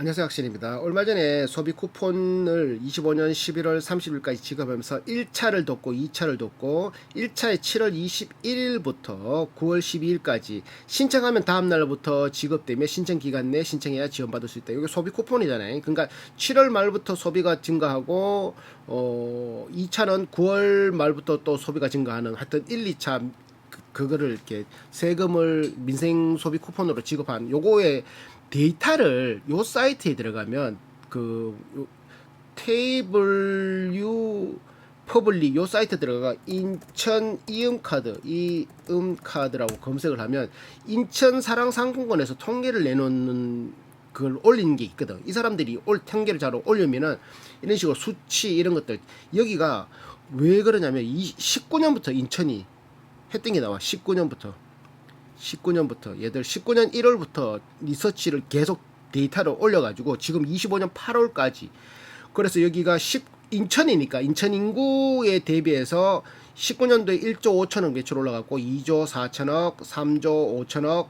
안녕하세요 학신입니다. 얼마 전에 소비 쿠폰을 25년 11월 30일까지 지급하면서 1차를 뒀고 2차를 뒀고 1차에 7월 21일부터 9월 12일까지 신청하면 다음 날부터 지급되며 신청 기간 내 신청해야 지원받을 수 있다. 이게 소비 쿠폰이잖아요. 그러니까 7월 말부터 소비가 증가하고 어 2차는 9월 말부터 또 소비가 증가하는 하여튼 1, 2차 그- 그거를 이렇게 세금을 민생 소비 쿠폰으로 지급한 요거에 데이터를 요 사이트에 들어가면 그 요, 테이블 유 퍼블릭 요 사이트 들어가 인천 이음 카드 이음 카드라고 검색을 하면 인천 사랑 상품권에서 통계를 내놓는 그걸 올리는 게 있거든. 이 사람들이 올 통계를 잘 올리면은 이런 식으로 수치 이런 것들 여기가 왜 그러냐면 이 19년부터 인천이 했던 게 나와. 19년부터 19년부터 얘들 19년 1월부터 리서치를 계속 데이터를 올려가지고 지금 25년 8월까지 그래서 여기가 10 인천이니까 인천 인구에 대비해서 19년도에 1조 5천억 매출 올라갔고 2조 4천억, 3조 5천억,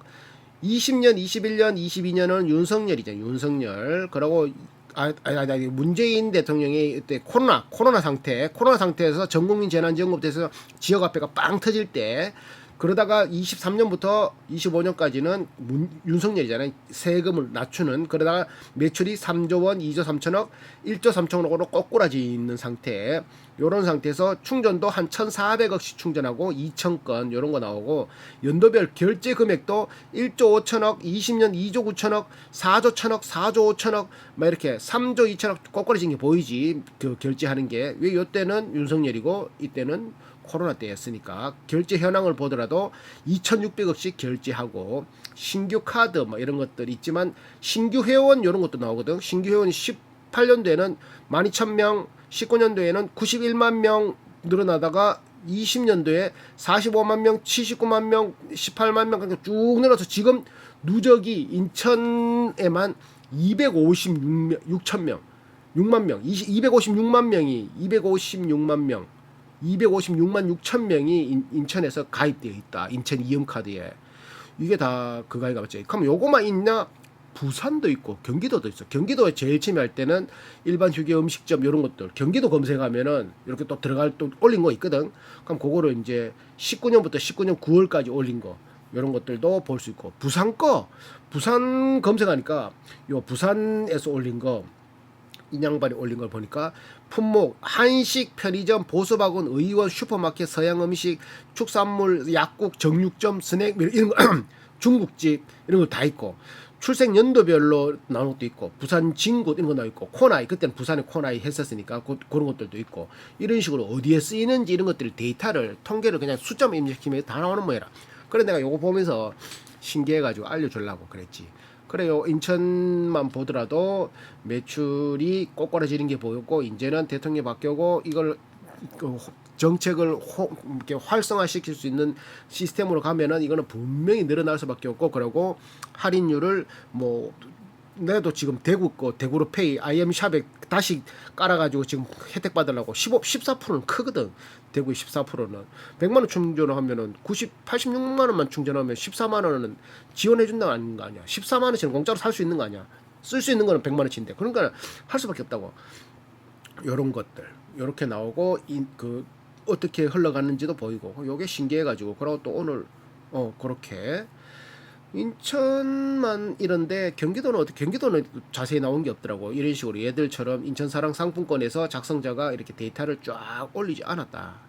20년, 21년, 22년은 윤석열이죠. 윤석열. 그러고 아, 아, 아, 아, 문재인 대통령이 그때 코로나 코로나 상태 코로나 상태에서 전국민 재난지원금부에서 지역 화폐가 빵 터질 때 그러다가 23년부터 25년까지는 문, 윤석열이잖아요. 세금을 낮추는 그러다가 매출이 3조 원, 2조 3천억, 1조 3천억으로 꼬꾸라지 있는 상태. 요런 상태에서 충전도 한 1,400억씩 충전하고 2,000건 요런 거 나오고 연도별 결제 금액도 1조 5천억, 20년 2조 9천억, 4조 1천억, 4조 5천억 막 이렇게 3조 2천억 꼬꾸라진 게 보이지. 그 결제하는 게 왜 요때는 윤석열이고 이때는 코로나 때였으니까 결제 현황을 보더라도 2,600억씩 결제하고 신규 카드 뭐 이런 것들 있지만 신규 회원 이런 것도 나오거든. 신규 회원이 18년도에는 12,000명, 19년도에는 91만 명 늘어나다가 20년도에 45만 명, 79만 명, 18만 명 그러니까 쭉 늘어서 지금 누적이 인천에만 256명, 6천 명, 6만 명, 256만 명이 256만 명 256만 6천 명이 인, 인천에서 가입되어 있다. 인천 이음카드에. 이게 다 그가이가 맞죠. 그럼 요거만 있냐? 부산도 있고 경기도도 있어. 경기도에 제일 침해할 때는 일반 휴게 음식점 이런 것들 경기도 검색하면은 이렇게 또 들어갈 또 올린 거 있거든. 그럼 그거를 이제 19년부터 19년 9월까지 올린 거 이런 것들도 볼 수 있고 부산 거 부산 검색하니까 요 부산에서 올린 거 인양반이 올린 걸 보니까 품목 한식 편의점 보수박원 의원 슈퍼마켓 서양 음식 축산물 약국 정육점 스낵 뭐 이런 거 중국집 이런 거 다 있고 출생 연도별로 나오는 것도 있고 부산 진굿 이런 거 나와 있고 코나이 그때는 부산에 코나이 했었으니까 그, 그런 것들도 있고 이런 식으로 어디에 쓰이는지 이런 것들 데이터를 통계를 그냥 숫자만 입력시키면 다 나오는 모양이라. 그래 내가 요거 보면서 신기해가지고 알려주려고 그랬지 그래요. 인천만 보더라도 매출이 꼬꾸라지는 게 보였고 이제는 대통령이 바뀌고 이걸 그 호- 정책을 호, 이렇게 활성화시킬 수 있는 시스템으로 가면은 이거는 분명히 늘어날 수밖에 없고 그리고 할인율을 뭐 내도 지금 대구 거 대구로 페이 IM 샵에 다시 깔아가지고 지금 혜택 받으려고 15 14%는 크거든. 대구의 14%는. 100만 원 충전을 하면은 90 86만 원만 충전하면 14만 원은 지원해 준다는 거 아니야? 14만 원치는 공짜로 살 수 있는 거 아니야? 쓸 수 있는 거는 100만 원치인데. 그러니까 할 수밖에 없다고. 요런 것들. 요렇게 나오고 이, 그 어떻게 흘러가는지도 보이고. 요게 신기해 가지고. 그러고 또 오늘 어 그렇게 인천만 이런데 경기도는 어떻게 경기도는 자세히 나온 게 없더라고. 이런 식으로 얘들처럼 인천 사랑 상품권에서 작성자가 이렇게 데이터를 쫙 올리지 않았다